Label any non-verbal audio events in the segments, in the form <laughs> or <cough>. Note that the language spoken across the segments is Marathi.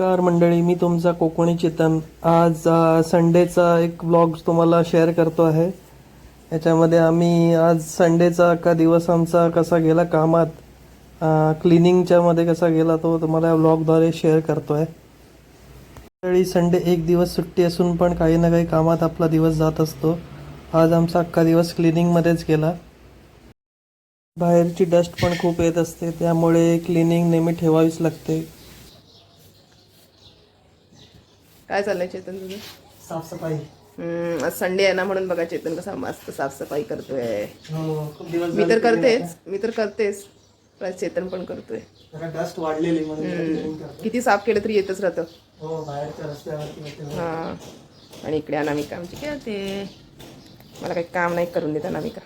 नमस्कार मंडळी मी तुमचा कोकणी चेतन. आज संडेचा एक ब्लॉग तुम्हाला शेअर करतो आहे. याच्यामध्ये आम्ही आज संडेचा अख्खा दिवस आमचा कसा गेला कामात क्लिनिंगच्यामध्ये कसा गेला तो तुम्हाला या ब्लॉगद्वारे शेअर करतो आहे मंडळी संडे एक दिवस सुट्टी असून पण काही ना काही कामात आपला दिवस जात असतो. आज आमचा अख्खा दिवस क्लिनिंगमध्येच गेला. बाहेरची डस्ट पण खूप येत असते त्यामुळे क्लिनिंग नेहमी ठेवावीच लागते. काय चाललंय चेतन तुझं? साफसफाई. हम्म, आज संडे आहे ना म्हणून बघा चेतन कसा मस्त साफसफाई करतोय. हो खूप दिवस मी तर करतेच मी तर करतेच. पण चेतन पण करतोय. डस्ट वाढलेली म्हणून जरा cleaning करतो. किती साफ केलं तरी येतच राहतं. हो बाहेरच्या रस्त्यावरती होते. हा. आणि इकडे अनामिका आमची खेळते. मला काही काम नाही करून देत अनामिका.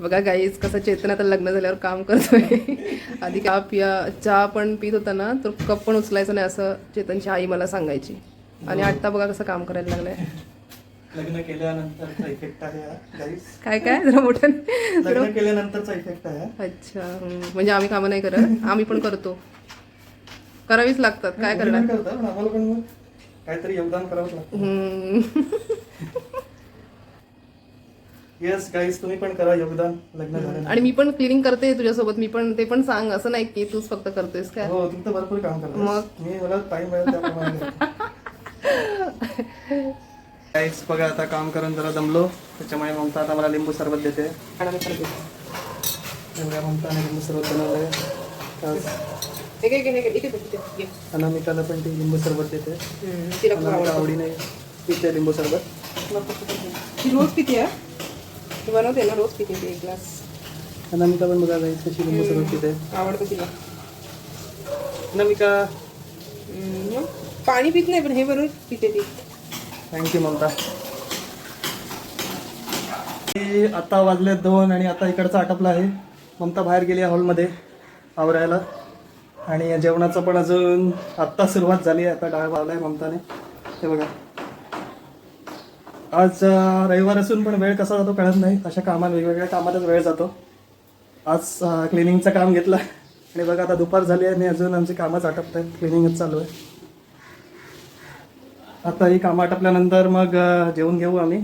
बघा गाईज कसं चेतन आता लग्न झाल्यावर काम करतोय. आधी चहा पिया चहा पण पित होता ना तर कप पण उचलायचं नाही असं चेतनची आई मला सांगायची. आणि आता बघा कसं काम करायला लागलंय. लग्न केल्यानंतरचा इफेक्ट आहे. काय काय? जरा मोठं लग्न केल्यानंतरचा इफेक्ट आहे. अच्छा. म्हणजे आम्ही कामं नाही करत. आम्ही पण करतो. करावीच लागतात. काय करणार? आम्हाला पण काहीतरी योगदान करावंच लागतं. येस गाईज तुम्ही पण करा योगदान लग्न आणि मी पण क्लिनिंग करते तुझ्यासोबत. मी पण ते पण सांग. असं नाही की तूच फक्त करतोयस काय? हो तुम्ही तर भरपूर काम करता मग? मी मला टाइम मिळेल गाईज बघा आता काम करून जरा दमलो. त्याच्यामुळे ममता आता मला लिंबू सरबत देते. आणि मी करते. एवढ्या ममताने लिंबू सरबत बनवलंय. अनामिकाला पण ती लिंबू सरबत देते. आवडतं. आवडीने पिते लिंबू सरबत. रोज पिते? ती बनवते ना रोज पिते एक ग्लास. अनामिका पण बघा गाईज कशी लिंबू सरबत पिते. आवडतं तिला. अनामिका. पाणी पित नाही पण हे बरोबर पिते ती. Thank you Mamata. आता वाजले दोन आणि आता इकडचं आटपला आहे. ममता बाहेर गेली आहे हॉलमध्ये आवरायला. आणि या जेवणाचं पण अजून आत्ता सुरुवात झाली आहे. आता डाळ लावला आहे ममताने. हे बघा. आज रविवार असून पण वेळ कसा जातो कळत नाही. अशा कामात वेगवेगळ्या कामातच वेळ जातो. आज क्लिनिंगचं काम घेतलं. आणि बघा आता दुपार झाली आहे आणि अजून आमची कामच आटपत आहेत क्लिनिंगच चालू आहे. आता ही कामं आटपल्यानंतर मग जेवून घेऊ आम्ही.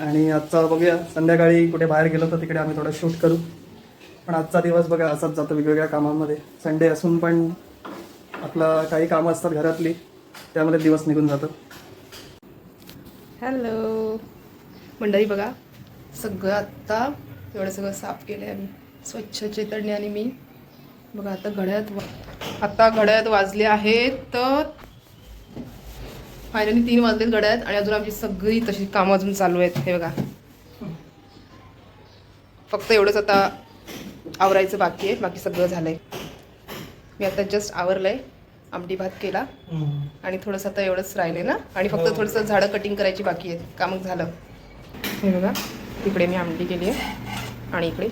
आणि आजचा बघूया संध्याकाळी कुठे बाहेर गेलो तर तिकडे आम्ही थोडं शूट करू. पण आजचा दिवस बघा असाच जातो वेगवेगळ्या कामांमध्ये. संडे असून पण आपलं काही कामं असतात घरातली त्यामध्ये दिवस निघून जातो. हॅलो मंडळी बघा सगळं आत्ता एवढं सगळं साफ केलं आहे आम्ही. स्वच्छ चैतन्य आणि मी. बघा आता घड्यात वा आता घड्यात वाजले आहेत तर फायनली तीन वाजलेत घड्यात आणि अजून आमची सगळी तशी कामं अजून चालू आहेत. हे बघा. फक्त एवढंच आता आवरायचं बाकी आहे. बाकी सगळं झालं आहे मी आता जस्ट आवरलं आहे आमटी भात केला. आणि थोडंसं आता एवढंच राहिले ना. आणि फक्त थोडंसं झाडं कटिंग करायची बाकी आहेत. काम झालं. हे बघा. इकडे मी आमटी केली आहे. आणि इकडे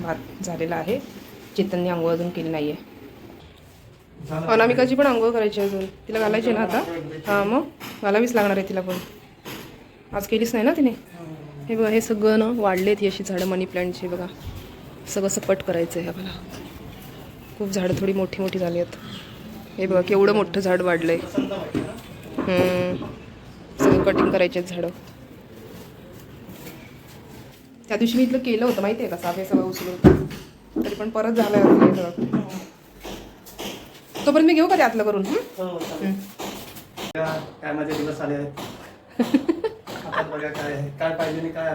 भात झालेला आहे. चेतनने आंघोळ अजून केली नाही आहे अनामिकाची पण आंघोळ करायची अजून. तिला घालायची ना आता? हां मग? घालावीच लागणार आहे तिला पण. आज केलीच नाही ना तिने? हे बघा हे सगळं ना वाढलेत ही अशी झाडं मनी प्लांटची बघा. सगळं सपट करायचं आहे आम्हाला खूप झाडं थोडी मोठी मोठी झाली आहेत हे बघा केवढं मोठं झाड वाढलं आहे सगळं कटिंग करायचे आहेत झाडं. त्या दिवशी मी इथलं केलं होतं माहिती आहे का? साधे सगळं उचलून. तरी पण परत झालं आहे तोपर्यंत मी घेऊ का ते आतलं करून? हं? काय माझे दिवस आले काय पाहिजे काय.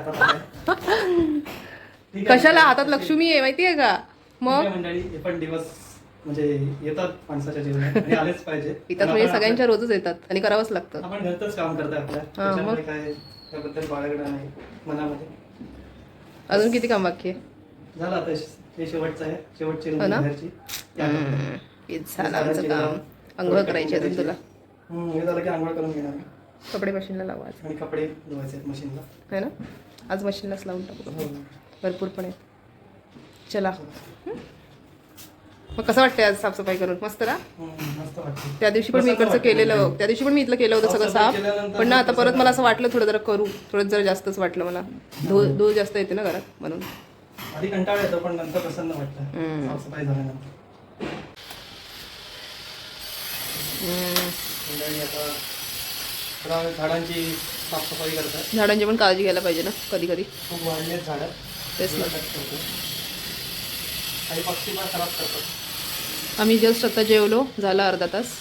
कशाला? हातात लक्ष्मी आहे माहिती आहे का? मग? मंडळी हे पण दिवस म्हणजे येतात माणसाच्या जीवनात आलेच पाहिजे. <laughs> इथं म्हणजे सगळ्यांच्या रोजच येतात आणि करावंच लागतं. आपण काम आपल्या. काय त्याबद्दल बाळगणं नाही मनामध्ये. अजून किती काम बाकी आहे? झालं आता हे शेवटचं आहे. शेवटची हो हेच झालं आमचं काम अंघोळ करायची अजून तुला? हे झालं की आंघोळ करून घेणार. कपडे मशीनला लावायचं. आणि कपडे धुवायचे आहेत मशीनला. है ना? आज मशीनलाच लावून टाकू. हो. भरपूर पण आहेत. चला? मग कसं वाटतंय आज साफसफाई करून? मस्त ना? हम्म, मस्त वाटतं त्या दिवशी पण मी इकडचं केलेलं. त्या दिवशी पण मी इथलं केलं होतं सगळं साफ. पण ना आता परत मला असं वाटलं थोडं जरा करू. थोडं जरा जास्तच वाटलं मला. धूळ धूळ जास्त येते ना घरात म्हणून. आधी कंटाळा येतो पण नंतर प्रसन्न वाटतं. साफसफाई झाल्यानंतर हम्म. मंडळी आता थोडा वेळ झाडांची साफसफाई करतात झाडांची पण काळजी घ्यायला पाहिजे ना कधी कधी खूप वाढले झाडं. तेच ना. काही पक्षी पण खराब करतात. आम्ही जस्ट आता जेवलो झाला अर्धा तास.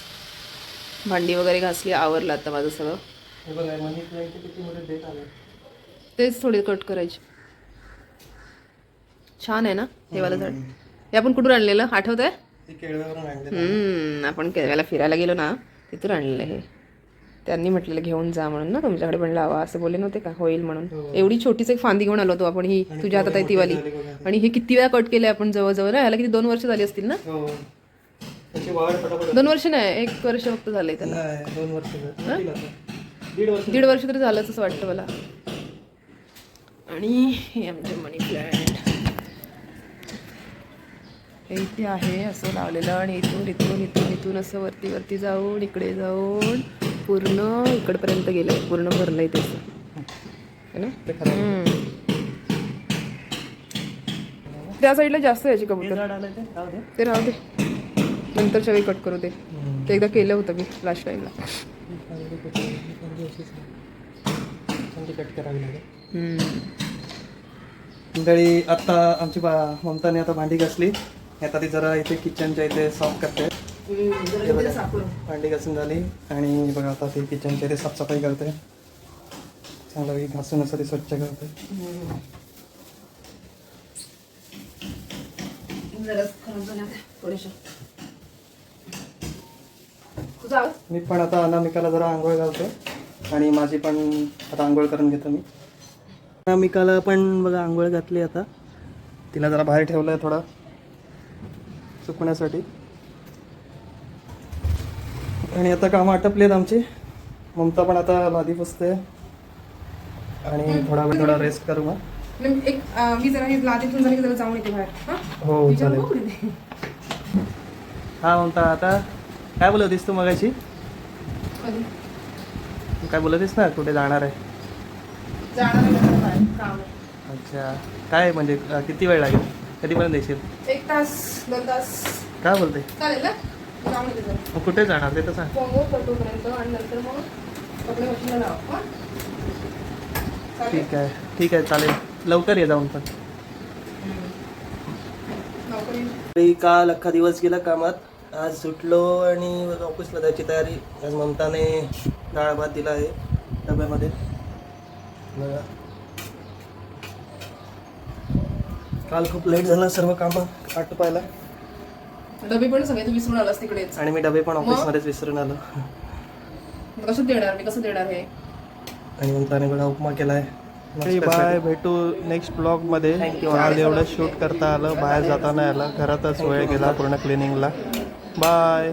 भांडी वगैरे घासली आवरलं आता माझं सगळं. हे बघा मनी प्लॅनचे किती मोठे डेट आले? तेच थोडी कट करायची. छान आहे ना हे वालं झाड हे आपण कुठून आणलेलं? आठवत आहे केळव्यावरून आपण केरळला फिरायला गेलो ना तिथून आणलेलं हे त्यांनी म्हटलेलं घेऊन जा म्हणून ना तुमच्याकडे पण लावा. असं बोलले नव्हते का? होईल म्हणून. एवढी छोटीच एक फांदी घेऊन आलो होतो आपण ही तुझ्या हातात आहे ती वाली. आणि हे किती वेळा कट केले आपण जवळजवळ याला किती दोन वर्ष झाली असतील ना? हो. दोन वर्ष नाही एक वर्ष फक्त झालंय त्याला. दोन वर्ष. दीड वर्ष. तरी झालंच असं वाटतं मला. आणि हे आमचे मनी प्लॅन्ट हे इथे आहे असं लावलेलं आणि इथून इथून इथून इथून असं वरती वरती जाऊन इकडे जाऊन पूर्ण इकडपर्यंत गेलंय पूर्ण भरलंय त्याचं है ना. त्या साईडला जास्त याची हे कबूतर ते राहू दे. ते राहू दे नंतरच्या वेळी कट करू दे ते एकदा केलं होतं मी लास्ट टाईमला ही आहे? ही आहे. मंडळी आता आमची बा ममताने आता भांडी घासली आता ती जरा इथे किचनच्या इथे साफ करते. भांडी घासून झाली आणि बघा आता ती किचनच्या इथे साफसफाई करते. चांगलं घासून असं ते स्वच्छ करते. मी पण आता अनामिकाला जरा आंघोळ घालतो आणि माझी पण आता आंघोळ करून घेतो मी. अनामिकाला पण बघा आंघोळ घातली आता. तिला जरा बाहेर ठेवलं आहे थोडा. सुकण्यासाठी आणि आता कामं आटपली आहेत आमची. ममता पण आता लादी पुसते. आणि थोडा वेळ थोडा रेस्ट करू मग. एक अं, मी जरा हे जाऊन येते बाहेर. चालेल. हा ममता आता काय बोलत होतीस तू मगाशी? काय बोलत होतीस ना कुठे जाणार आहे. अच्छा. काय म्हणजे किती वेळ लागेल? कधीपर्यंत येशील? एक तास दोन तास. काय बोलते? चालेल ना? जाऊन येते जरा मग कुठे जाणार ते तर सांग. फोनवर करतोपर्यंत आणि नंतर मग कपडे मशीनला लाव हा? चालेल? ठीक आहे. ठीक आहे चालेल. लवकर ये जाऊन पण. नोकरी मी काल अख्खा दिवस गेला कामात. आज सुटलो आणि ऑफिसला जायची तयारी. आज ममताने डाळ भात दिला आहे डब्यामध्ये. बघा. काल खूप लेट झाला सर्व कामं आटोपायला डबे पण सगळे तू विसरून आलास तिकडेच. आणि मी डबे पण ऑफिसमध्येच विसरून आलो. कसं देणार? मी कसं देणार हे? आणि ममताने बघा उपमा केलाय. बाय भेटू नेक्स्ट ब्लॉगमध्ये. आज एवढं शूट करता आलं बाहेर जाता नाही आलं घरातच वेळ गेला पूर्ण क्लिनिंगला बाय